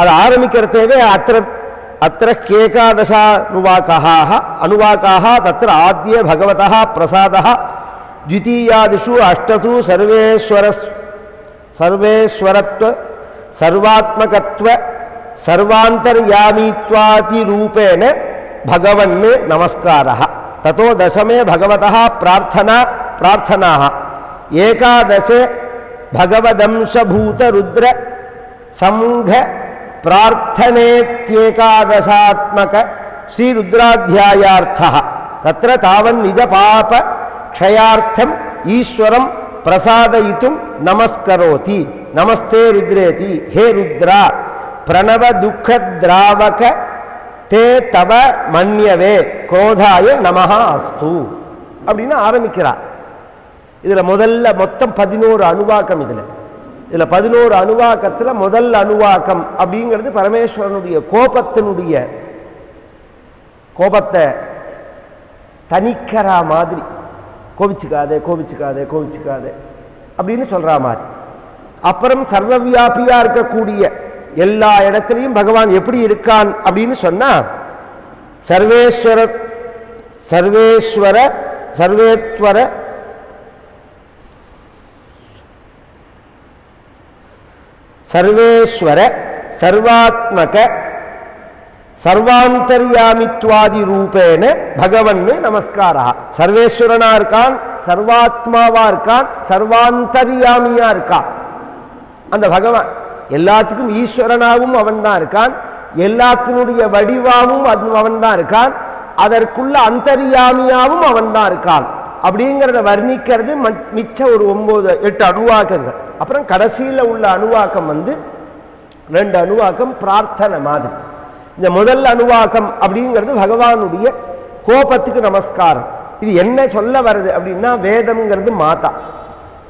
அது ஆரம்பிக்கிறதேவே அத்திர அத்திர கேகாதசானுவாக்காக அனுவாக்காக தத்திர ஆத்திய பகவதः பிரசாதः द्वितीयादिषु अष्टसु सर्वेश्वर सर्वेश्वरत्व सर्वात्मकत्व सर्वान्तर्यामीत्वातिरूपेण भगवन् नमस्कारः ततो दशमे भगवतः प्रार्थना प्रार्थनाः एकादशे பிரார்த்தனேத்யேகாதசாத்மக ஸ்ரீருத்ராத்தியாயார்த்த தத்திர தாவன் நிஜ பாப க்ஷயார்த்தம் ஈஸ்வரம் பிரசாதயித்தும் நமஸ்கரோதி. நமஸ்தே ருத்ரேதி. ஹே ருத்ரா. பிரணவ துக்க திராவக தே தவ மன்யவே. குரோதாய நமஹா அஸ்து. அப்படின்னு ஆரம்பிக்கிறார். இதில் முதல்ல மொத்தம் பதினோரு அணுவாக்கம் இதில். இதில் பதினோரு அணுவாக்கத்தில் முதல் அணுவாக்கம் அப்படிங்கிறது பரமேஸ்வரனுடைய கோபத்தினுடைய கோபத்தை தணிக்கிறா மாதிரி. கோபிச்சுக்காதே கோபிச்சுக்காதே கோபிச்சுக்காதே அப்படின்னு சொல்கிறா மாதிரி. அப்புறம் சர்வவியாபியாக இருக்கக்கூடிய எல்லா இடத்துலையும் பகவான் எப்படி இருக்கான் அப்படின்னு சொன்னா சர்வேஸ்வர சர்வேஸ்வர சர்வேத்வர சர்வேஸ்வர சர்வாத்மக சர்வாந்தர்யாமித்வாதி ரூபேன பகவன்னு நமஸ்காரா. சர்வேஸ்வரனா இருக்கான் சர்வாத்மாவா இருக்கான் சர்வாந்தர்யாமியா இருக்கான். அந்த பகவான் எல்லாத்துக்கும் ஈஸ்வரனாகவும் அவன் தான் இருக்கான். எல்லாத்தினுடைய வடிவாகவும் அது அவன் தான் இருக்கான். அதற்குள்ள அந்தரியாமியாவும் அவன் தான் இருக்கான். அப்படிங்கிறத வர்ணிக்கிறது மிச்ச ஒரு ஒம்பது எட்டு அணுவாக்கங்கள். அப்புறம் கடைசியில் உள்ள அணுவாக்கம் வந்து ரெண்டு அணுவாக்கம் பிரார்த்தனை மாதிரி. இந்த முதல் அணுவாக்கம் அப்படிங்கிறது பகவானுடைய கோபத்துக்கு நமஸ்காரம். இது என்ன சொல்ல வருது அப்படின்னா வேதம்ங்கிறது மாதா.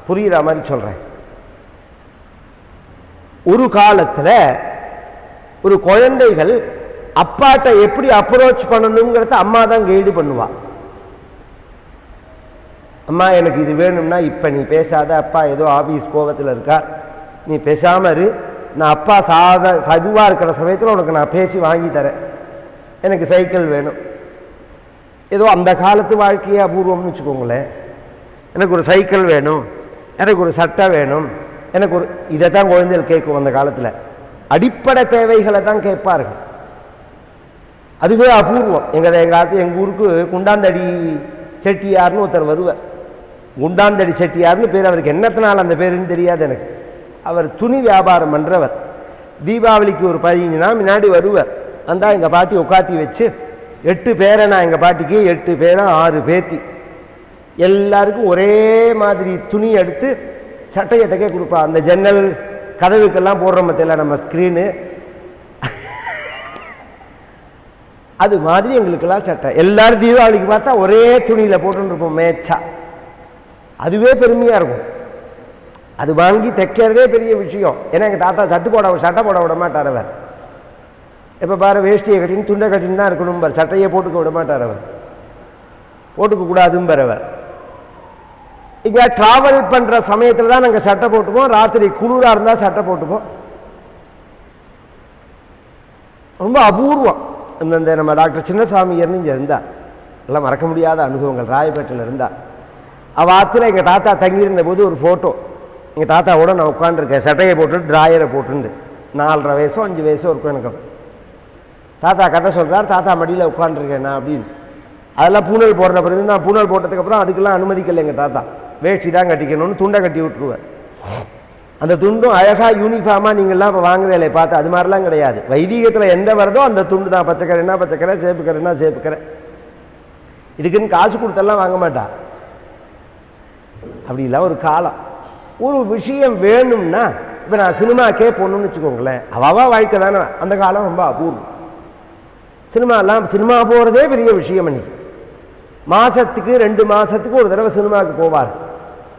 புரியுற மாதிரி சொல்றேன். ஒரு காலத்தில் ஒரு குழந்தைகள் அப்பாட்ட எப்படி அப்ரோச் பண்ணணுங்கிறத அம்மா தான் கைடு பண்ணுவாள் அம்மா எனக்கு இது வேணும்னா இப்போ நீ பேசாத. அப்பா ஏதோ ஆஃபீஸ் கோபத்தில் இருக்கா நீ பேசாமல் இரு. நான் அப்பா சாத சதுவாக இருக்கிற சமயத்தில் உனக்கு நான் பேசி வாங்கி தரேன். எனக்கு சைக்கிள் வேணும். ஏதோ அந்த காலத்து வாழ்க்கையே அபூர்வம்னு வச்சுக்கோங்களேன். எனக்கு ஒரு சைக்கிள் வேணும். எனக்கு ஒரு சட்டை வேணும். எனக்கு ஒரு இதை தான் குழந்தைகள் கேட்கும் அந்த காலத்தில். அடிப்படை தேவைகளை தான் கேட்பார்கள். அதுவே அபூர்வம். எங்கள் எங்கள் காலத்து எங்கள் ஊருக்கு குண்டாந்தடி செட்டியார்னு ஒருத்தர் வருவார். குண்டாந்தடி செட்டியார்னு பேர். அவருக்கு என்னத்தினால் அந்த பேருன்னு தெரியாது எனக்கு. அவர் துணி வியாபாரம் பண்ணுறவர் தீபாவளிக்கு ஒரு பதினஞ்சு நாள் முன்னாடி வருவார். வந்தா எங்கள் பாட்டி உட்காத்தி வச்சு எட்டு பேரை நான் எங்கள் பாட்டிக்கு எட்டு பேரும் ஆறு பேத்தி. எல்லாருக்கும் ஒரே மாதிரி துணி எடுத்து சட்டையை தைக்க கொடுப்பா. அந்த ஜன்னல் கதவுக்கெல்லாம் போடுற மத்தியில் நம்ம ஸ்க்ரீனு அது மாதிரி எங்களுக்கெல்லாம் சட்டை. எல்லாரும் தீபாவளிக்கு பார்த்தா ஒரே துணியில் போட்டுருப்போம் மேட்சா அதுவே பெருமையாக இருக்கும். அது வாங்கி தைக்கிறதே பெரிய விஷயம். ஏன்னா எங்கள் தாத்தா சட்டு போட சட்டை போட விட மாட்டார் அவர். இப்போ பாரு வேஷ்டியை கட்டின்னு துண்டை கட்டின்னு தான் இருக்கணும் பார். சட்டையை போட்டுக்க விட மாட்டார் அவர். போட்டுக்க கூடாதும் அவர். இங்கே ட்ராவல் பண்ணுற சமயத்தில் தான் நாங்கள் சட்டை போட்டுப்போம். ராத்திரி குளிராக இருந்தால் சட்டை போட்டுப்போம். ரொம்ப அபூர்வம். இந்த நம்ம டாக்டர் சின்னசாமியர்னு இங்கே இருந்தா எல்லாம் மறக்க முடியாத அனுபவங்கள். ராயப்பேட்டையில் இருந்தால் அவள் ஆற்றுல எங்கள் தாத்தா தங்கியிருந்த போது ஒரு ஃபோட்டோ எங்கள் தாத்தாவோட நான் உட்காந்துருக்கேன் சட்டையை போட்டு ட்ராயரை போட்டுருந்து நாலரை வயசோ அஞ்சு வயசோ இருக்கும் எனக்கு. தாத்தா கதை சொல்கிறார் தாத்தா மடியில் உட்காந்துருக்கேன் நான் அப்படின்னு. அதெல்லாம் பூனல் போடுற பிறகு நான் பூனல் போட்டதுக்கப்புறம் அதுக்கெல்லாம் அனுமதிக்கலை எங்கள் தாத்தா. வேஷ்டி தான் கட்டிக்கணும்னு துண்டை கட்டி விட்டுருவார். அந்த துண்டும் அழகாக யூனிஃபார்மாக நீங்கள்லாம் இப்போ வாங்குறீங்களே பார்த்து அது மாதிரிலாம் கிடையாது. வைதீகத்தில் எந்த வருதோ அந்த துண்டு தான். பச்சைக்கரைனா பச்சைக்கரை சேப்புக்கரைனா சேப்புக்கரை. இதுக்குன்னு காசு கொடுத்தெல்லாம் வாங்க மாட்டான் அப்படிலாம் ஒரு காலம். ஒரு விஷயம் வேணும்னா இப்போ நான் சினிமாக்கே போகணுன்னு வச்சுக்கோங்களேன். அவாவா வாழ்க்கை தானே. அந்த காலம் ரொம்ப அபூர்வம். சினிமாலாம் சினிமா போகிறதே பெரிய விஷயம் இன்னைக்கு மாதத்துக்கு ரெண்டு மாதத்துக்கு ஒரு தடவை சினிமாவுக்கு போவார்.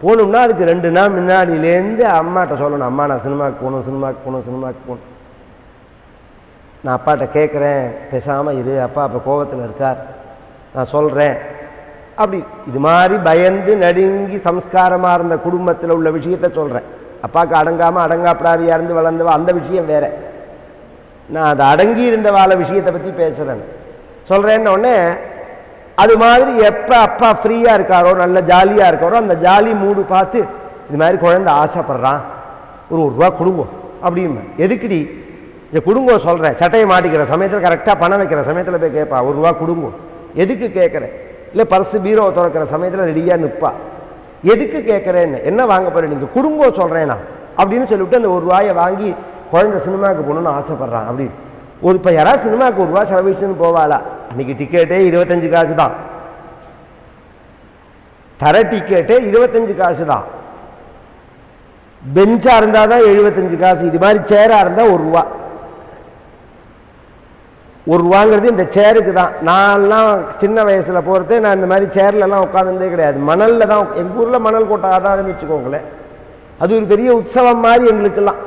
போகணும்னா அதுக்கு ரெண்டு நாள் முன்னாடியிலேருந்து அம்மாட்ட சொல்லணும். அம்மா நான் சினிமாவுக்கு போகணும் சினிமாவுக்கு போகணும் சினிமாவுக்கு போகணும். நான் அப்பாட்ட கேட்குறேன் பேசாமல் இரு அப்பா அப்போ கோபத்தில் இருக்கார். நான் சொல்கிறேன் அப்படி இது மாதிரி பயந்து நடுங்கி சம்ஸ்காரமாக இருந்த குடும்பத்தில் உள்ள விஷயத்த சொல்கிறேன் அப்பாவுக்கு அடங்காமல் அடங்காப்படாரியாக இருந்து வளர்ந்தவ அந்த விஷயம் வேற. நான் அதை அடங்கி இருந்த வாழ விஷயத்தை பற்றி பேசுகிறேன் சொல்கிறேன்னொடனே அது மாதிரி எப்போ அப்பா ஃப்ரீயாக இருக்காரோ நல்ல ஜாலியாக இருக்காரோ அந்த ஜாலி மூடு பார்த்து இது மாதிரி குழந்தை ஆசைப்படுறான். ஒரு ஒரு ரூபா கொடுங்க அப்படிம்பேன். எதுக்குடி? இந்த கொடுங்கோ சொல்கிறேன் சட்டையை மாட்டிக்கிற சமயத்தில் கரெக்டாக பணம் வைக்கிற சமயத்தில் போய் கேட்பா. ஒரு ரூபா கொடுங்க. எதுக்கு கேட்குறேன்? இல்லை பர்ஸு பீரோ திறக்கிற சமயத்தில் ரெடியாக நிற்பா எதுக்கு கேட்குறேன்னு என்ன வாங்க போகிறேன் நீங்கள் குடும்பம் சொல்கிறேனா அப்படின்னு சொல்லிவிட்டு அந்த ஒரு ரூபாயை வாங்கி குழந்த சினிமாவுக்கு போகணுன்னு ஆசைப்பட்றான். அப்படின்னு ஒரு இப்போ யாராவது சினிமாவுக்கு ஒரு ரூபா செலவிச்சுன்னு போவாளா? அன்றைக்கி டிக்கெட்டே இருபத்தஞ்சு காசு தான். தர டிக்கெட்டே இருபத்தஞ்சு காசு தான். பெஞ்சாக இருந்தால் தான் எழுபத்தஞ்சு காசு. இது மாதிரி சேராக இருந்தால் ஒரு ரூபா. ஒரு ரூபாங்கிறது இந்த சேருக்கு தான். நான்லாம் சின்ன வயசில் போகிறதே நான் இந்த மாதிரி சேர்லலாம் உட்காந்துருந்தே கிடையாது. மணலில் தான் எங்கள் ஊரில் மணல் கொட்டை ஆதாதுன்னு வச்சுக்கோங்களேன். அது ஒரு பெரிய உற்சவம் மாதிரி எங்களுக்கெல்லாம்.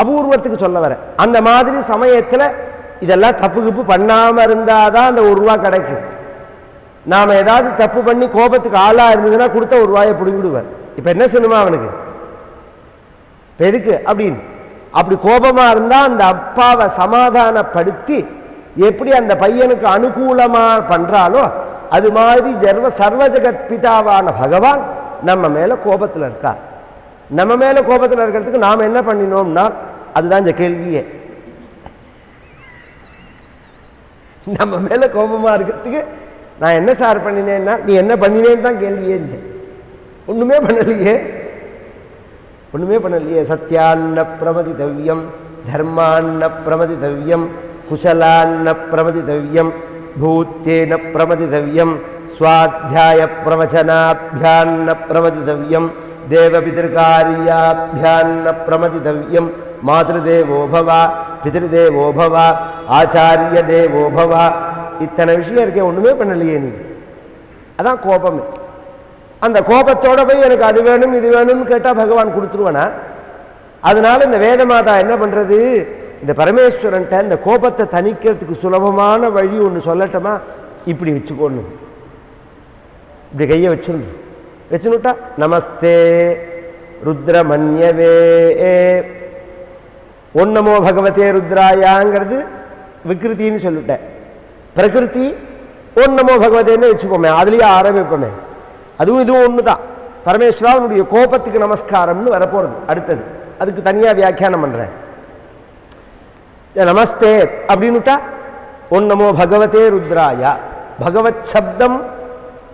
அபூர்வத்துக்கு சொல்ல வரேன். அந்த மாதிரி சமயத்தில் இதெல்லாம் தப்பு கிப்பு பண்ணாமல் இருந்தால் தான் அந்த ஒரு ரூபா கிடைக்கும். நாம் ஏதாவது தப்பு பண்ணி கோபத்துக்கு ஆளாக இருந்ததுன்னா கொடுத்த ஒரு ரூபாயை பிடிங்கிடுவார். இப்போ என்ன சினிமா அவனுக்கு? இப்போ எதுக்கு? அப்படின்னு. அப்படி கோபமாக இருந்தால் அந்த அப்பாவை சமாதானப்படுத்தி எப்படி அந்த பையனுக்கு அனுகூலமாக பண்ணுறாலோ அது மாதிரி ஜர்வ சர்வஜகத் பிதாவான பகவான் நம்ம மேலே கோபத்தில் இருக்கார். நம்ம மேலே கோபத்தில் இருக்கிறதுக்கு நாம் என்ன பண்ணினோம்னா அதுதான் இந்த கேள்வியே. நம்ம மேலே கோபமாக இருக்கிறதுக்கு நான் என்ன சார் பண்ணினேன்னா நீ என்ன பண்ணினேன்னு தான் கேள்வியே ஒன்றுமே பண்ணலையே. ஒன்றுமே பண்ணலையே சத்யான்ன பிரமதித்தவ்யம் தர்மான்ன பிரமதித்தவ்யம் குஷலான்ன பிரமதித்தவ்யம் பூத்தேன பிரமதித்தவ்யம் சுவாத்தியாய பிரவச்சனாபியான்ன பிரமதித்தவ்யம் தேவபிதிருக்காரியாபியான்ன பிரமதித்தவ்யம் மாதேவோ பவ பிதிருதேவோ பவ ஆச்சாரிய தேவோ பவ இத்தனை விஷயம் இருக்கே ஒன்றுமே பண்ணலையே நீ அதான் கோபமே அந்த கோபத்தோட போய் எனக்கு அது வேணும் இது வேணும்னு கேட்டால் பகவான் கொடுத்துருவானா? அதனால இந்த வேதமாதா என்ன பண்ணுறது இந்த பரமேஸ்வரன்ட்ட இந்த கோபத்தை தணிக்கிறதுக்கு சுலபமான வழி ஒன்று சொல்லட்டோமா? இப்படி வச்சுக்கோணும் இப்படி கையை வச்சுருந்து. வச்சுனுட்டா நமஸ்தே ருத்ரமன்யவே. ஒன்னமோ பகவதே ருத்ராயாங்கிறது விக்கிருத்தின்னு சொல்லிட்டேன். பிரகிருதி ஒன்னமோ பகவதேன்னு வச்சுப்போமே அதுலேயே ஆரம்பிப்போமே. அதுவும் இதுவும் ஒன்று தான் பரமேஸ்வராவனுடைய கோபத்துக்கு நமஸ்காரம்னு வரப்போகிறது அடுத்தது. அதுக்கு தனியாக வியாக்கியானம் பண்ணுறேன் நமஸ்தே அப்படின்னுட்டா ஒன்னமோ பகவதே ருத்ராயா. பகவத் சப்தம்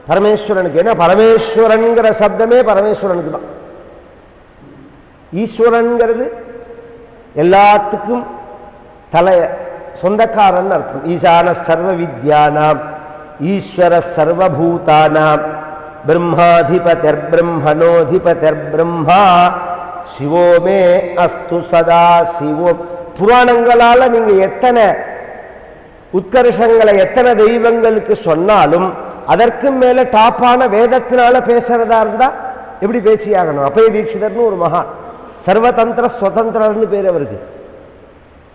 பரமேஸ்வரனுக்கு. ஏன்னா பரமேஸ்வரன்கிற சப்தமே பரமேஸ்வரனுக்கு தான். ஈஸ்வரன்கிறது எல்லாத்துக்கும் தலை சொந்தக்காரன் அர்த்தம். ஈசான சர்வ வித்யானாம் ஈஸ்வர சர்வபூதானாம். பிரம்மாதிபதிர் சிவோமே பிரம்மா அஸ்து சதா சிவோம் புராணங்களால் நீங்கள் எத்தனை உத்கர்ஷங்களை எத்தனை தெய்வங்களுக்கு சொன்னாலும் அதற்கும் மேலே டாப்பான வேதத்தினால பேசுறதா இருந்தால் எப்படி பேசியாகணும்? அப்பய தீட்சிதர்னு ஒரு மகான் சர்வதந்திர சுதந்திரர்னு பேர் அவருக்கு.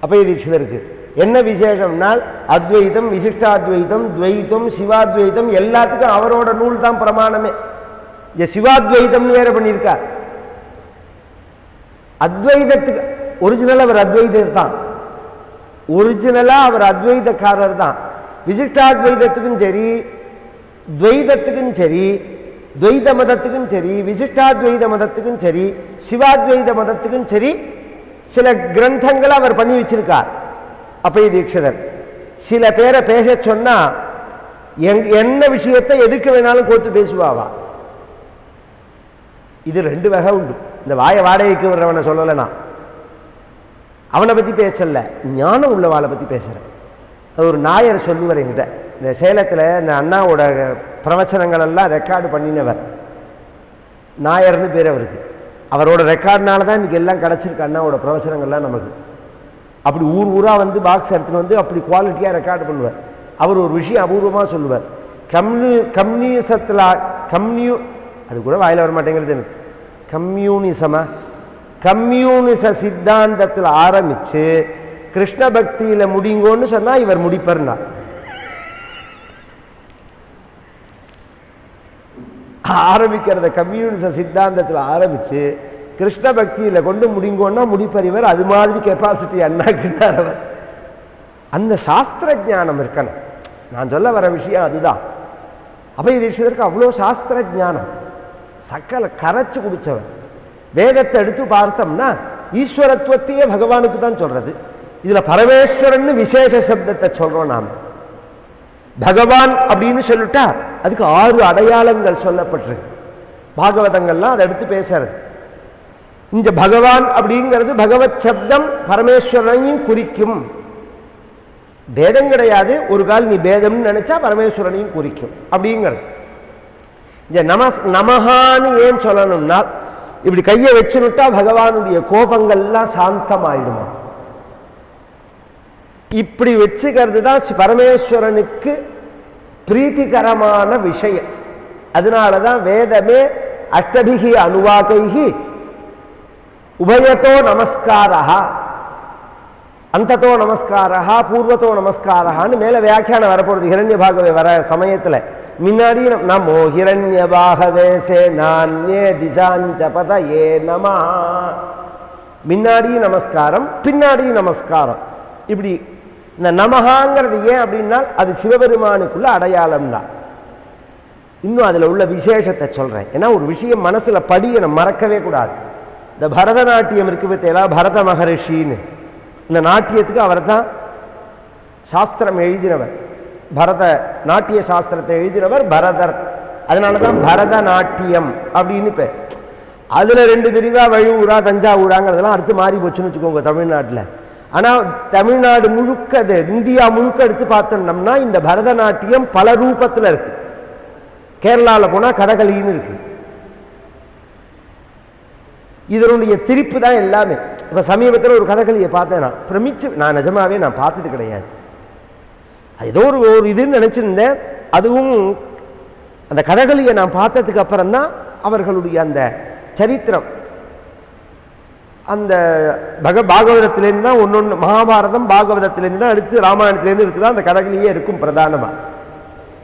அப்பய தீட்சிதருக்கு என்ன விசேஷம்னால் அத்வைதம் விசிஷ்டாத்வைதம் துவைதம் சிவாத்வைதம் எல்லாத்துக்கும் அவரோட நூல் தான் பிரமாணமே. இந்த சிவாத்வைதம்னு வேற பண்ணியிருக்கார். அத்வைதத்துக்கு ஒரிஜினல் அவர் அத்வைதர் தான். ஒரிஜினலாக அவர் அத்வைதக்காரர் தான். விசிஷ்டாத்வைதத்துக்கும் சரி துவைதத்துக்கும் சரி துவைத மதத்துக்கும் சரி விசிஷ்டாத்வைத மதத்துக்கும் சரி சிவாத்வைத மதத்துக்கும் சரி சில கிரந்தங்களை அவர் பண்ணி வச்சிருக்கார். அப்பய தீட்சிதர். சில பேரை பேச சொன்னா எங் என்ன விஷயத்தை எதுக்கு வேணாலும் கோத்து பேசுவாவா? இது ரெண்டு வகை உண்டு. இந்த வாய வாடகைக்கு வர்றவனை சொல்லலைனா. அவனை பற்றி பேசல. ஞானம் உள்ளவாளை பற்றி பேசுகிறேன் அது ஒரு நாயர் சொல்லுவார் என்கிட்ட. இந்த சேலத்தில் இந்த அண்ணாவோட பிரவச்சனங்கள் எல்லாம் ரெக்கார்டு பண்ணினவர். நாயர்னு பேர் அவருக்கு. அவரோட ரெக்கார்ட்னால தான் இன்றைக்கி எல்லாம் கிடச்சிருக்கு அண்ணாவோட பிரவச்சனங்கள்லாம் நமக்கு. அப்படி ஊர் ஊராக வந்து பாக்ஸ் எடுத்துன்னு வந்து அப்படி குவாலிட்டியாக ரெக்கார்டு பண்ணுவார். அவர் ஒரு விஷயம் அபூர்வமாக சொல்லுவார். கம்யூ கம்யூனிசத்தில் கம்யூ அது கூட வாயில் வர மாட்டேங்கிறது எனக்கு கம்யூனிசமாக கம்யூனிச சித்தாந்தத்தில் ஆரம்பித்து கிருஷ்ண பக்தியில் முடிங்கோன்னு சொன்னால் இவர் முடிப்பர்னா. ஆரம்பிக்கிறத கம்யூனிச சித்தாந்தத்தில் ஆரம்பித்து கிருஷ்ண பக்தியில் கொண்டு முடிங்கோன்னா முடிப்பறிவர். அது மாதிரி கெப்பாசிட்டி அண்ணாக்கிட்டார் அவர். அந்த சாஸ்திர ஞானம் இருக்கணும். நான் சொல்ல வர விஷயம் அதுதான். அபய தீட்சிதருக்கு அவ்வளோ சாஸ்திர ஞானம். சக்கலை கரைச்சி குடித்தவர் வேதத்தை எடுத்து பார்த்தோம்னா ஈஸ்வரத்துவத்தையே பகவானுக்கு தான் சொல்கிறது இதில் பரமேஸ்வரன் விசேஷ சப்தத்தை சொல்கிறோம் நாம். பகவான் அப்படின்னு சொல்லிட்டா அதுக்கு ஆறு அடையாளங்கள் சொல்லப்பட்டிருக்கு. பாகவதங்கள்லாம் அதை எடுத்து பேசுறது. இந்த பகவான் அப்படிங்கிறது பகவத் சப்தம் பரமேஸ்வரனையும் குறிக்கும். பேதம் கிடையாது ஒரு கால் நீ பேதம்னு நினைச்சா பரமேஸ்வரனையும் குறிக்கும். அப்படிங்கிறது. இந்த நமஸ் நமஹான்னு ஏன் சொல்லணும்னா இப்படி கையை வச்சுனுட்டா பகவானுடைய கோபங்கள்லாம் சாந்தமாயிடுமா? இப்படி வச்சுக்கிறது தான் பரமேஸ்வரனுக்கு பிரீத்திகரமான விஷயம். அதனால தான் வேதமே அஷ்டபிகி அணுவாகைகி உபயத்தோ நமஸ்காரா அந்தத்தோ நமஸ்காரா பூர்வத்தோ நமஸ்காரான்னு மேலே வியாக்கியானம் வரப்போகிறது ஹிரண்ய பாகவே வர சமயத்தில். முன்னாடி நமோ ஹிரண்ய பாகவே சே நான்யே திசாஞ்சபத ஏ நம. முன்னாடி நமஸ்காரம் பின்னாடி நமஸ்காரம். இப்படி இந்த நமஹாங்கிறது ஏன் அப்படின்னா அது சிவபெருமானுக்குள்ள அடையாளம் தான் இன்னும் அதில் உள்ள விசேஷத்தை சொல்கிறேன் ஏன்னா ஒரு விஷயம் மனசில் படியணும் மறக்கவே கூடாது. இந்த பரதநாட்டியம் இருக்கு பார்த்தீங்களா? பரத மகரிஷின்னு. இந்த நாட்டியத்துக்கு அவர் தான் சாஸ்திரம் எழுதினவர். பரத நாட்டிய சாஸ்திரத்தை எழுதினவர் பரதர். அதனால தான் பரதநாட்டியம் அப்படின்னு பேர். அதில் ரெண்டு பிரிவாக வழுவூரா தஞ்சாவூராங்கிறதெல்லாம் அடுத்து மாறி போச்சுன்னு வச்சுக்கோங்க தமிழ்நாட்டில். ஆனால் தமிழ்நாடு முழுக்க அது இந்தியா முழுக்க எடுத்து பார்த்தோம்னா இந்த பரதநாட்டியம் பல ரூபத்தில் இருக்குது கேரளாவில் போனால் கதகளின்னு இருக்குது இதனுடைய திரிப்பு தான் எல்லாமே. இப்போ சமீபத்தில் ஒரு கதகளியை பார்த்தேன் நான். பிரமிச்சு நான் நிஜமாவே நான் பார்த்தது கிடையாது. ஏதோ ஒரு ஒரு இதுன்னு நினச்சிருந்தேன். அதுவும் அந்த கதகளியை நான் பார்த்ததுக்கு அப்புறம் தான் அவர்களுடைய அந்த சரித்திரம். அந்த பக பாகவதத்திலேருந்து தான் ஒன்று ஒன்று மகாபாரதம் பாகவதத்திலேருந்து தான் எடுத்து ராமாயணத்திலேருந்து எடுத்து தான் அந்த கதகளியே இருக்கும் பிரதானமாக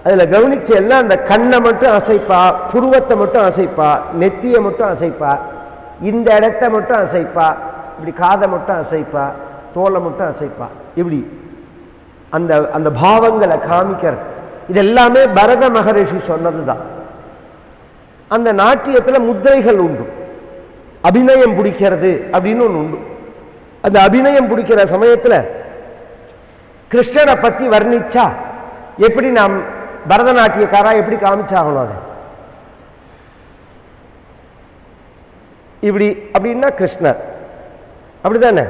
அதில் கவனிச்ச எல்லாம் அந்த கண்ணை மட்டும் அசைப்பா புருவத்தை மட்டும் அசைப்பா நெத்தியை மட்டும் அசைப்பா இந்த இடத்த மட்டும் அசைப்பா இப்படி காதை மட்டும் அசைப்பா தோலை மட்டும் அசைப்பா இப்படி. அந்த அந்த பாவங்களை காமிக்கிறது. இது எல்லாமே பரத மகரிஷி சொன்னது தான் அந்த நாட்டியத்தில் முத்திரைகள் உண்டு. அபிநயம் பிடிக்கிறது அப்படின்னு ஒன்று உண்டு. அந்த அபிநயம் பிடிக்கிற சமயத்தில் கிருஷ்ணனை பற்றி வர்ணிச்சா எப்படி நாம் பரதநாட்டியக்காரா எப்படி காமிச்சாகணும் அதை? இப்படி அப்படின்னா கிருஷ்ணர். அப்படிதானே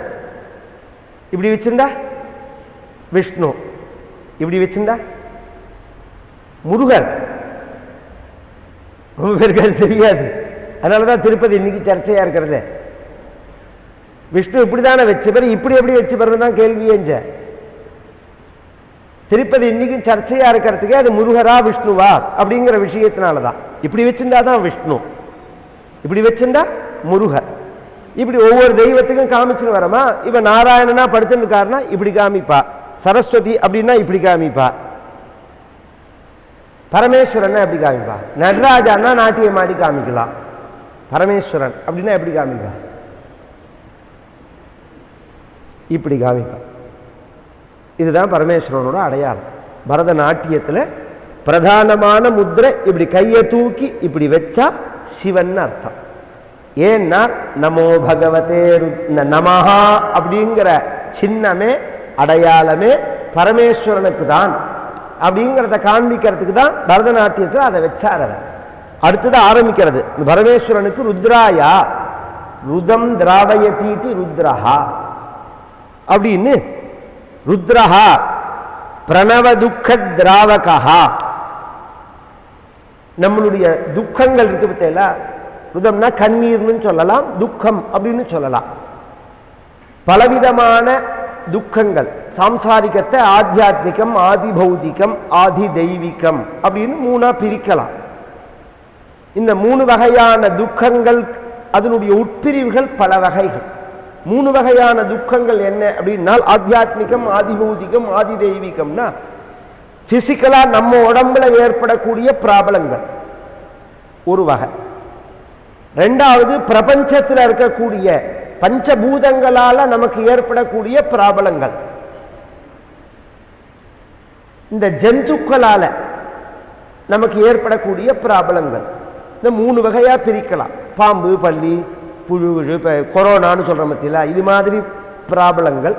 இப்படி வச்சிருந்தா? விஷ்ணு. இப்படி வச்சிருந்தா? முருகன். ரொம்ப பேருக்கு அது தெரியாது. அதனால தான் திருப்பதி இன்னைக்கு சர்ச்சையாக இருக்கிறது. விஷ்ணு இப்படி தானே வச்சு பேர் இப்படி எப்படி வச்சு பிறகு தான் கேள்வி எஞ்ச திருப்பதி இன்னைக்கும் சர்ச்சையாக இருக்கிறதுக்கே அது முருகரா விஷ்ணுவா அப்படிங்கிற விஷயத்தினால தான் இப்படி வச்சுருந்தா தான் விஷ்ணு. இப்படி வச்சிருந்தா முருகர் இப்படி ஒவ்வொரு தெய்வத்துக்கும் காமிச்சுன்னு வரமா இப்போ நாராயணனா படுத்துன்னு இருக்காருன்னா இப்படி காமிப்பா. சரஸ்வதி அப்படின்னா இப்படி காமிப்பா. பரமேஸ்வரன் எப்படி காமிப்பா? நடராஜான்னா நாட்டியம் ஆடி காமிக்கலாம். பரமேஸ்வரன் அப்படின்னா எப்படி காமிப்பா? இப்படி காமிப்பா. இதுதான் பரமேஸ்வரனோட அடையாளம். பரதநாட்டியத்தில் பிரதானமான முத்திரை இப்படி கையை தூக்கி இப்படி வச்சா சிவன் அர்த்தம். ஏன்னா நமோ பகவதே நமஹா அப்படிங்கிற சின்னமே அடையாளமே பரமேஸ்வரனுக்கு தான் அப்படிங்கிறத காண்பிக்கிறதுக்கு தான் பரதநாட்டியத்தில் அதை வச்சார் அவர். அடுத்தது ஆரம்பிக்கிறது இந்த பரமேஸ்வரனுக்கு ருத்ராயா? ருதம் திராவயதீதி ருத்ரஹா. அப்படின்னு ருத்ரஹா பிரணவ துக்க திராவகா நம்மளுடைய துக்கங்கள் இருக்கு பார்த்தீங்களா? துக்கம்னா கண்ணீர்னு சொல்லலாம் துக்கம் அப்படின்னு சொல்லலாம். பலவிதமான துக்கங்கள். சாம்சாரிகத்தை ஆத்தியாத்மிகம் ஆதி பௌதிகம் ஆதி தெய்வீகம் அப்படின்னு மூணா பிரிக்கலாம். இந்த மூணு வகையான துக்கங்கள் அதனுடைய உட்பிரிவுகள் பல வகைகள். மூணு வகையான துக்கங்கள் என்ன அப்படின்னால் ஆத்தியாத்மிகம் ஆதி பௌதிகம் ஆதி தெய்வீகம்னா பிசிக்கலா நம்ம உடம்புல ஏற்படக்கூடிய பிராபலங்கள். ஒரு வகை. ரெண்டாவது பிரபஞ்சத்தில் இருக்கக்கூடிய பஞ்சபூதங்களால் நமக்கு ஏற்படக்கூடிய பிராபலங்கள். இந்த ஜந்துக்களால் நமக்கு ஏற்படக்கூடிய பிராபலங்கள். இந்த மூணு வகையாக பிரிக்கலாம். பாம்பு பள்ளி புழு விழு இப்போ கொரோனான்னு சொல்கிற மத்தியில் இது மாதிரி பிராபலங்கள்.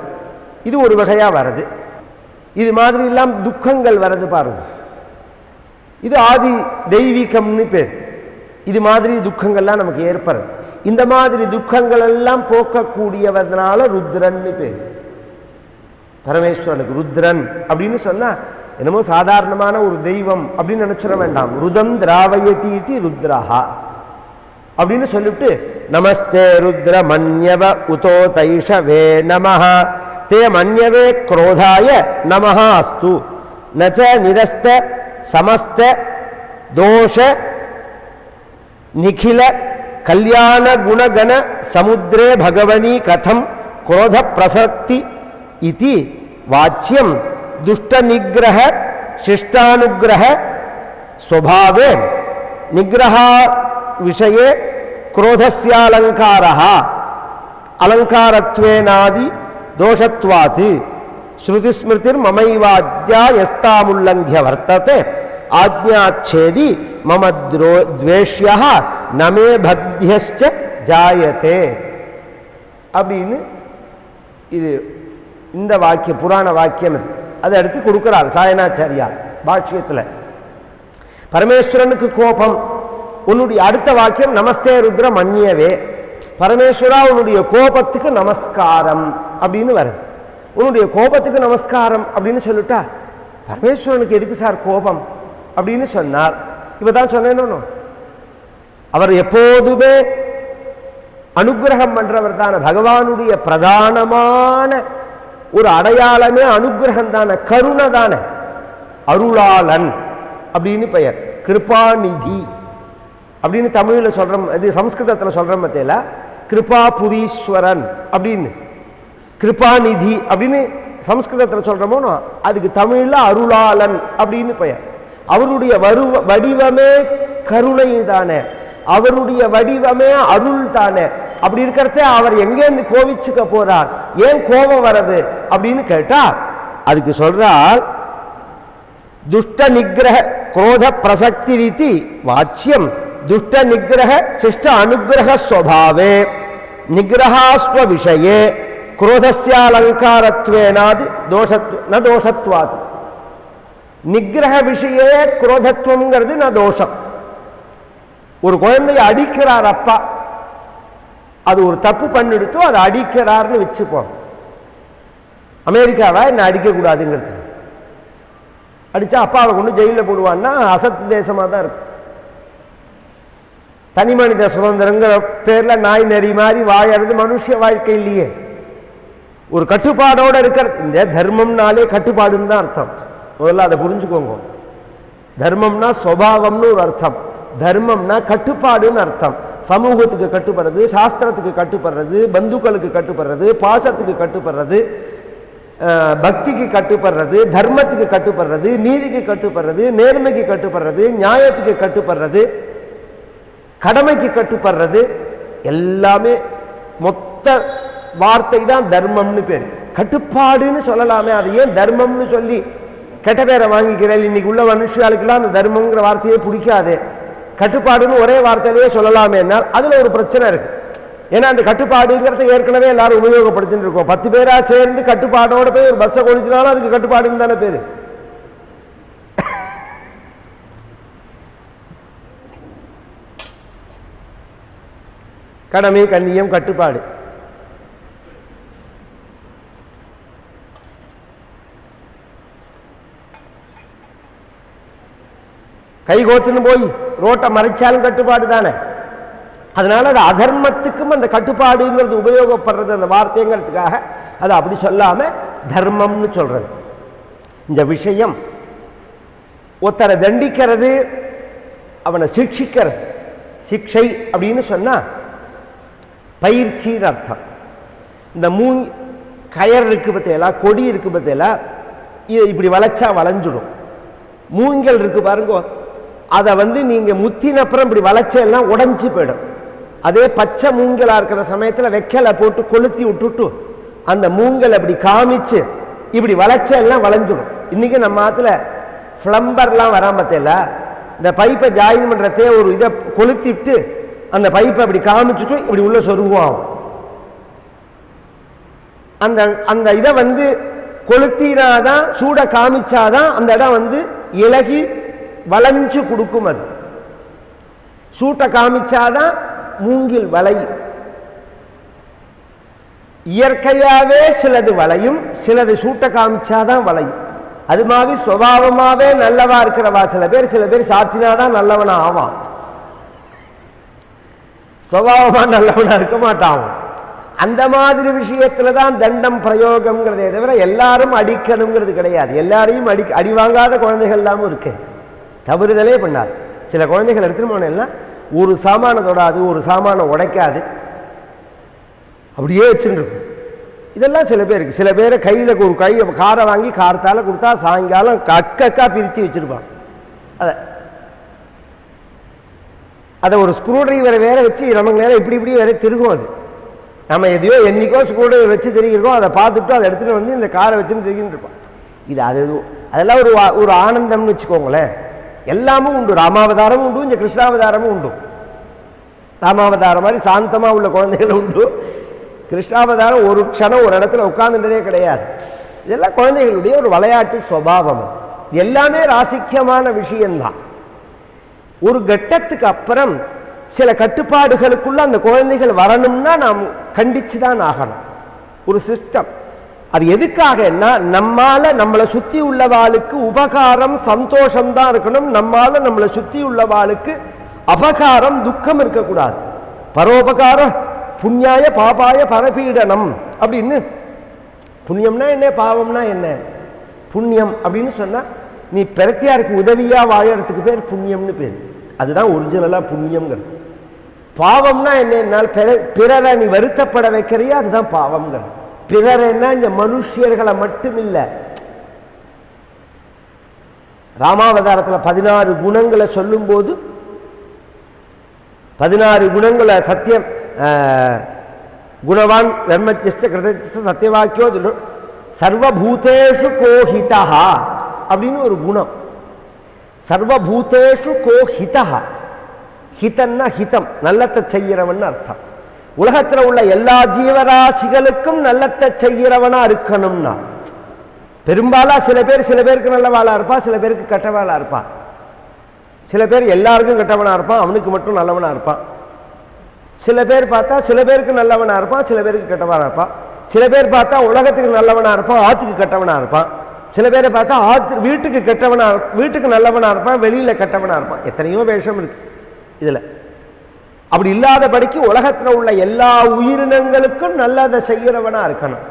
இது ஒரு வகையாக வருது. இது மாதிரி எல்லாம் துக்கங்கள் வர்றது பாருங்கள் இது ஆதி தெய்வீகம்னு பேர். இது மாதிரி துக்கங்கள்லாம் நமக்கு ஏற்படுது இந்த மாதிரி துக்கங்கள் எல்லாம் போக்கக்கூடியவதனால ருத்ரன்னு பேர். பரமேஸ்வரனுக்கு ருத்ரன் அப்படின்னு சொன்னால் என்னமோ சாதாரணமான ஒரு தெய்வம் அப்படின்னு நினச்சிட வேண்டாம். ருதம் திராவயதீதி ருத்ரஹா. அப்படின்னு சொல்லிட்டு நமஸ்தே ருத்ர மன்யவ உதோ தைஷவே நமஹா. தே மன்யவே குரோதாய நமஹா அஸ்து நச்ச நிரஸ்த சமஸ்த தோஷ నిఖిల కళ్యాణ గుణగణ సముద్రే భగవనీ కథం క్రోధ ప్రసక్తి ఇది వాచ్యం దుష్ట నిగ్రహ శిష్టానుగ్రహ స్వభావే నిగ్రహ విషయ క్రోధస్యాలంకార. అలంకారత్వేనాది దోషత్వాతి. శృతిస్మృతిర్మమైవాద్యాస్తాముల్లంఘ్య వర్తతే ஆக்ஞாச்சேதி மம துரோ துவேஷ்யா நமே பத்தியஸ்ச ஜாயத்தே அப்படின்னு இது இந்த வாக்கியம் புராண வாக்கியம் அது அதை எடுத்து கொடுக்குறாள் சாயனாச்சாரியார் பாஷ்யத்தில். பரமேஸ்வரனுக்கு கோபம். உன்னுடைய அடுத்த வாக்கியம் நமஸ்தே ருத்ர மன்னியவே. பரமேஸ்வரா உன்னுடைய கோபத்துக்கு நமஸ்காரம் அப்படின்னு வருது. உன்னுடைய கோபத்துக்கு நமஸ்காரம் அப்படின்னு சொல்லிட்டா பரமேஸ்வரனுக்கு எதுக்கு சார் கோபம்? அப்படின்னு சொன்னார். இப்போ தான் சொன்னேன்னு அவர் எப்போதுமே அனுகிரகம் பண்றவர் தானே. பகவானுடைய பிரதானமான ஒரு அடையாளமே அனுகிரகம் தானே. கருணை தானே. அருளாளன் அப்படின்னு பெயர். கிருபாநிதி அப்படின்னு தமிழில் சொல்கிறோம் இது சம்ஸ்கிருதத்தில் சொல்கிற மத்தியில் கிருபாபுரீஸ்வரன் அப்படின்னு. கிருபாநிதி அப்படின்னு சம்ஸ்கிருதத்தில் சொல்கிறோமோ அதுக்கு தமிழில் அருளாளன் அப்படின்னு பெயர். அவருடைய வரு வடிவமே கருணை தானே அவருடைய வடிவமே அருள் தானே அப்படி இருக்கிறத அவர் எங்கேருந்து கோவிச்சுக்க போறார்? ஏன் கோபம் வர்றது? அப்படின்னு கேட்டா அதுக்கு சொல்றார் துஷ்ட நிகிரக குரோத பிரசக்தி ரீதி வாச்சியம். துஷ்ட நிகிரக சிஷ்ட அனுகிரக ஸ்வபாவே. நிகிரகாஸ்வ விஷயே. குரோதஸ்யாலங்காரத்வேனாது தோஷத் ந தோஷத்வாது. நிகிரக விஷயே குரோதத்துவங்கிறது நான் தோஷம். ஒரு குழந்தைய அடிக்கிறார் அப்பா. அது ஒரு தப்பு பண்ணிடுத்தோ அதை அடிக்கிறார்னு வச்சுப்போம். அமெரிக்காவை? என்ன அடிக்கக்கூடாதுங்கிறது. அடித்தா அப்பாவை கொண்டு ஜெயிலில் போடுவான்னா அசத்து தேசமாக தான் இருக்கும். தனி மனித சுதந்திரங்கிற பேரில் நாய் நெறி மாதிரி வாழறது மனுஷ வாழ்க்கை இல்லையே. ஒரு கட்டுப்பாடோடு இருக்கிறது. இந்த தர்மம்னாலே கட்டுப்பாடுன்னு தான் அர்த்தம். முதல்ல அதை புரிஞ்சுக்கோங்க. தர்மம்னா சுவாவம்னு ஒரு அர்த்தம். தர்மம்னா கட்டுப்பாடுன்னு அர்த்தம். சமூகத்துக்கு கட்டுப்படுறது சாஸ்திரத்துக்கு கட்டுப்படுறது பந்துக்களுக்கு கட்டுப்படுறது பாசத்துக்கு கட்டுப்படுறது பக்திக்கு கட்டுப்படுறது தர்மத்துக்கு கட்டுப்படுறது நீதிக்கு கட்டுப்படுறது நேர்மைக்கு கட்டுப்படுறது நியாயத்துக்கு கட்டுப்படுறது கடமைக்கு கட்டுப்படுறது எல்லாமே மொத்த வார்த்தை தான் தர்மம்னு பேர். கட்டுப்பாடுன்னு சொல்லலாமே அது ஏன் தர்மம்னு சொல்லி கெட்ட பேரை வாங்கிக்கிறேன். இன்னைக்கு உள்ள மனுஷாளுக்கெல்லாம் அந்த தர்மங்கிற வார்த்தையே பிடிக்காது. கட்டுப்பாடுன்னு ஒரே வார்த்தையிலேயே சொல்லலாமே என்னால் அதில் ஒரு பிரச்சனை இருக்கு. ஏன்னா அந்த கட்டுப்பாடுங்கிறத ஏற்கனவே எல்லாரும் உபயோகப்படுத்திட்டு இருக்கோம். பத்து பேராக சேர்ந்து கட்டுப்பாடோட போய் ஒரு பஸ்ஸை கொளுத்தினாலும் அதுக்கு கட்டுப்பாடுன்னு தானே பேர்? கடமை கண்ணியம் கட்டுப்பாடு. கை கோத்துன்னு போய் ரோட்டை மறைச்சாலும் கட்டுப்பாடு தானே? அதனால அது அதர்மத்துக்கும் அந்த கட்டுப்பாடுங்கிறது உபயோகப்படுறது அந்த வார்த்தைங்கிறதுக்காக அதை அப்படி சொல்லாம தர்மம்னு சொல்றது. இந்த விஷயம் ஒருத்தரை தண்டிக்கிறது அவனை சிக்ஷிக்கிறது. சிக்ஷை அப்படின்னு சொன்னா பயிற்சின்னு அர்த்தம். இந்த மூ கயர் இருக்கு பத்தியலா கொடி இருக்கு பத்தியலா இது இப்படி வளைச்சா வளைஞ்சிடும். மூங்கல் இருக்கு பாருங்க அதை வந்து நீங்கள் முத்தின அப்புறம் இப்படி வளைச்செல்லாம் உடஞ்சி போயிடும். அதே பச்சை மூங்கலாக இருக்கிற சமயத்தில் வெக்கலை போட்டு கொளுத்தி விட்டுட்டு அந்த மூங்கல் அப்படி காமிச்சு இப்படி வளைச்செல்லாம் வளைஞ்சிடும். இன்றைக்கி நம்ம ஆற்றுல ஃப்ளம்பர்லாம் வராமல் பார்த்தல இந்த பைப்பை ஜாயின் பண்ணுறதே ஒரு இதை கொளுத்திட்டு அந்த பைப்பை அப்படி காமிச்சுட்டு இப்படி உள்ளே சொருகுவோம். அந்த அந்த இதை வந்து கொளுத்தினாதான் சூடை காமிச்சாதான் அந்த இடம் வந்து இலகி வளைஞ்சு கொடுக்கும் அது. சூட்டை காமிச்சாதான் மூங்கில் வளையும். இயற்கையாவே சிலது வளையும் சிலது சூட்டை காமிச்சாதான் வளையும். அது மாதிரி சுவாவமாகவே நல்லவா இருக்கிறவா சில பேர் சில பேர் சாத்தினாதான் நல்லவனா ஆவான். சுவாவமா நல்லவனா இருக்க மாட்டான் அந்த மாதிரி விஷயத்துல தான் தண்டம் பிரயோகம்ங்கிறதே தவிர எல்லாரும் அடிக்கணுங்கிறது கிடையாது. எல்லாரையும் அடி அடி வாங்காத குழந்தைகள் இல்லாமல் இருக்கு. தவறுதலே பண்ணாது சில குழந்தைகள் எடுத்துட்டு போனேன்னா ஒரு சாமானை தொடாது ஒரு சாமானை உடைக்காது. அப்படியே வச்சுருக்கும் இதெல்லாம் சில பேருக்கு சில பேரை கையில் ஒரு கை காரை வாங்கி காரத்தால் கொடுத்தா சாயங்காலம் அக்கக்கா பிரித்து வச்சுருப்பான். அதை அதை ஒரு ஸ்க்ரூ டிரைவரை வேற வச்சு நமக்கு நேரம் இப்படி இப்படி வேற திருகும் அது. நம்ம எதையோ என்னைக்கோ ஸ்க்ரூ டிரைவர் வச்சு திருகிறோம் அதை பார்த்துட்டு அதை எடுத்துகிட்டு வந்து இந்த காரை வச்சுன்னு திருகின்னு இருப்பான். இது அது அதெல்லாம் ஒரு ஒரு ஆனந்தம்னு வச்சுக்கோங்களேன். எல்லாமும் உண்டு. ராமாவதாரமும் உண்டு இங்கே கிருஷ்ணாவதாரமும் உண்டு. ராமாவதாரம் மாதிரி சாந்தமாக உள்ள குழந்தைகள் உண்டு. கிருஷ்ணாவதாரம் ஒரு க்ஷணம் ஒரு இடத்துல உட்கார்ந்துட்டதே கிடையாது. இதெல்லாம் குழந்தைகளுடைய ஒரு விளையாட்டு சுவாவம். எல்லாமே ராசிக்கியமான விஷயம்தான். ஒரு கட்டத்துக்கு அப்புறம் சில கட்டுப்பாடுகளுக்குள்ள அந்த குழந்தைகள் வரணும்னா நாம் கண்டிச்சு தான் ஆகணும். ஒரு சிஸ்டம் அது எதுக்காகன்னா நம்மால நம்மளை சுத்தி உள்ளவாளுக்கு உபகாரம் சந்தோஷம் தான் இருக்கணும். நம்மால நம்மளை சுத்தி உள்ளவாளுக்கு அபகாரம் துக்கம் இருக்கக்கூடாது. பரோபகார புண்ணியாய பாபாய பரபீடனம் அப்படின்னு. புண்ணியம்னா என்ன பாவம்னா என்ன? புண்ணியம் அப்படின்னு சொன்னா நீ பிரத்தியாருக்கு உதவியா வாழறதுக்கு பேர் புண்ணியம்னு பேர். அதுதான் ஒரிஜினலா புண்ணியம்ங்கிறது. பாவம்னா என்னன்னா பிற- பிறரை நீ வருத்தப்பட வைக்கிறியா? அதுதான் பிறர் என்ன இந்த மனுஷியர்களை மட்டும் இல்லை ராமாவதாரத்தில் பதினாறு குணங்களை சொல்லும்போது பதினாறு குணங்களை சத்தியம் குணவான் தர்மஜஸ்ட கிருதஜஸ்ட சத்தியவாக்கியோ சர்வபூதேஷு கோஹிதா அப்படின்னு ஒரு குணம். சர்வபூதேஷு கோஹிதா ஹிதன்னா ஹிதம் நல்லத்தை செய்கிறவன் அர்த்தம். உலகத்தில் உள்ள எல்லா ஜீவராசிகளுக்கும் நல்லத்தை செய்கிறவனாக இருக்கணும்னா பெரும்பாலாக சில பேர் சில பேருக்கு நல்லவாளாக இருப்பா சில பேருக்கு கெட்டவாளாக இருப்பா. சில பேர் எல்லாருக்கும் கெட்டவனாக இருப்பான் அவனுக்கு மட்டும் நல்லவனாக இருப்பான். சில பேர் பார்த்தா சில பேருக்கு நல்லவனாக இருப்பான் சில பேருக்கு கெட்டவனாக இருப்பான் சில பேர் பார்த்தா உலகத்துக்கு நல்லவனாக இருப்பான் ஆற்றுக்கு கெட்டவனாக இருப்பான் சில பேரை பார்த்தா ஆத்து வீட்டுக்கு கெட்டவனாக வீட்டுக்கு நல்லவனாக இருப்பான் வெளியில் கெட்டவனாக இருப்பான் எத்தனையோ வேஷம் இருக்குது இதில். அப்படி இல்லாதபடிக்கு உலகத்துல உள்ள எல்லா உயிரினங்களுக்கும் நல்லதை செய்கிறவனாக இருக்கணும்.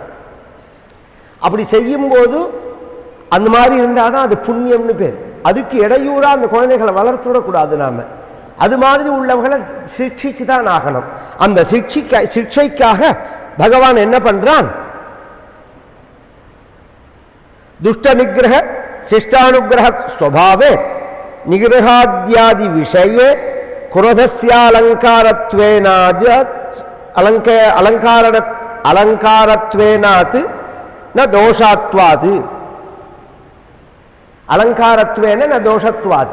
அப்படி செய்யும்போது அந்த மாதிரி இருந்தால் தான் அது புண்ணியம்னு பேர். அதுக்கு இடையூறாக அந்த குழந்தைகளை வளர்த்துடக்கூடாது நாம. அது மாதிரி உள்ளவங்களை சிக்ஷிச்சு தான் ஆகணும். அந்த சிக்ஷிக்க சிக்ஷைக்காக பகவான் என்ன பண்றான்? துஷ்டமிகிரக சிஷ்டானுகிரக ஸ்வபாவே நிகிரகாத்தியாதி விஷயே குரோதஸ்யாலங்காரத்வேனாத் அலங்க அலங்கார அலங்காரத்வேனாத் ந தோஷாத்வாது. அலங்காரத்வேன ந தோஷத்வாது.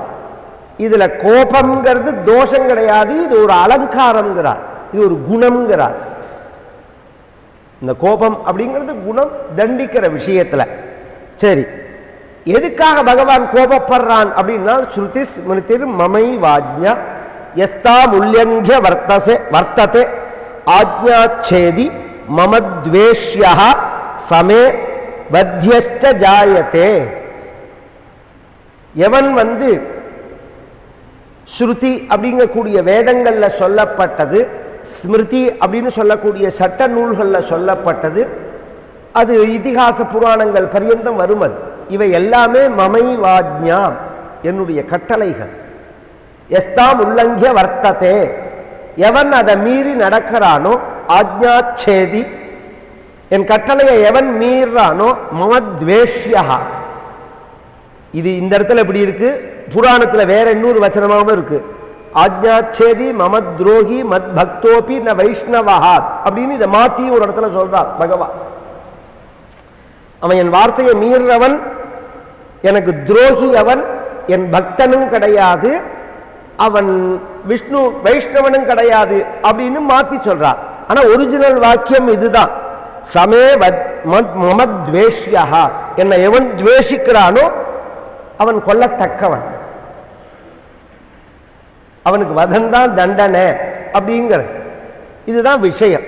இதுல கோபம்ங்கிறது தோஷம் கிடையாது இது ஒரு அலங்காரம்ங்கிறார். இது ஒரு குணம்ங்கிறார். இந்த கோபம் அப்படிங்கிறது குணம் தண்டிக்கிற விஷயத்துல. சரி எதுக்காக பகவான் கோபப்படுறான் அப்படின்னா ஸ்ருதி ஸ்மிருதிர் மமை வாஜ்யா எஸ்தா வர்த்தசே வர்த்ததே ஆஜ்ஞாச்சேதி மம துவேஷ்யா சமே வத்தியஸ்ட ஜாயத்தே எவன் வந்து ஸ்ருதி அப்படிங்கக்கூடிய வேதங்களில் சொல்லப்பட்டது ஸ்மிருதி அப்படின்னு சொல்லக்கூடிய சட்ட நூல்களில் சொல்லப்பட்டது அது இதிகாச புராணங்கள் பரியந்தம் வரும் அது இவை எல்லாமே மமைவாஜ்ஞா என்னுடைய கட்டளைகள். எஸ்தாம் உல்லங்கிய வர்த்ததே. எவன் அதை மீறி நடக்கிறானோ ஆஜ்ஞாச்சேதி. என் கட்டளையை எவன் மீறானோ மமத்வேஷ்யா. இது இந்த இடத்துல இப்படி இருக்கு? புராணத்துல வேற இன்னொரு வச்சனமாகவும் இருக்கு. ஆஜ்ஞாச்சேதி மம துரோகி மத் பக்தோபி ந வைஷ்ணவஹாத் அப்படின்னு இதை மாத்தி ஒரு இடத்துல சொல்றார் பகவான். அவன் என் வார்த்தையை மீறுறவன் எனக்கு துரோகி அவன் என் பக்தனும் கிடையாது. அவன் விஷ்ணு வைஷ்ணவனும் கிடையாது அப்படின்னு மாற்றி சொல்கிறான் ஆனால் ஒரிஜினல் வாக்கியம் இதுதான். சமே மமத்வேஷ்யா என்னை எவன் துவேஷிக்கிறானோ அவன் கொல்லத்தக்கவன். அவனுக்கு வதந்தான் தண்டனை அப்படிங்கிற. இதுதான் விஷயம்.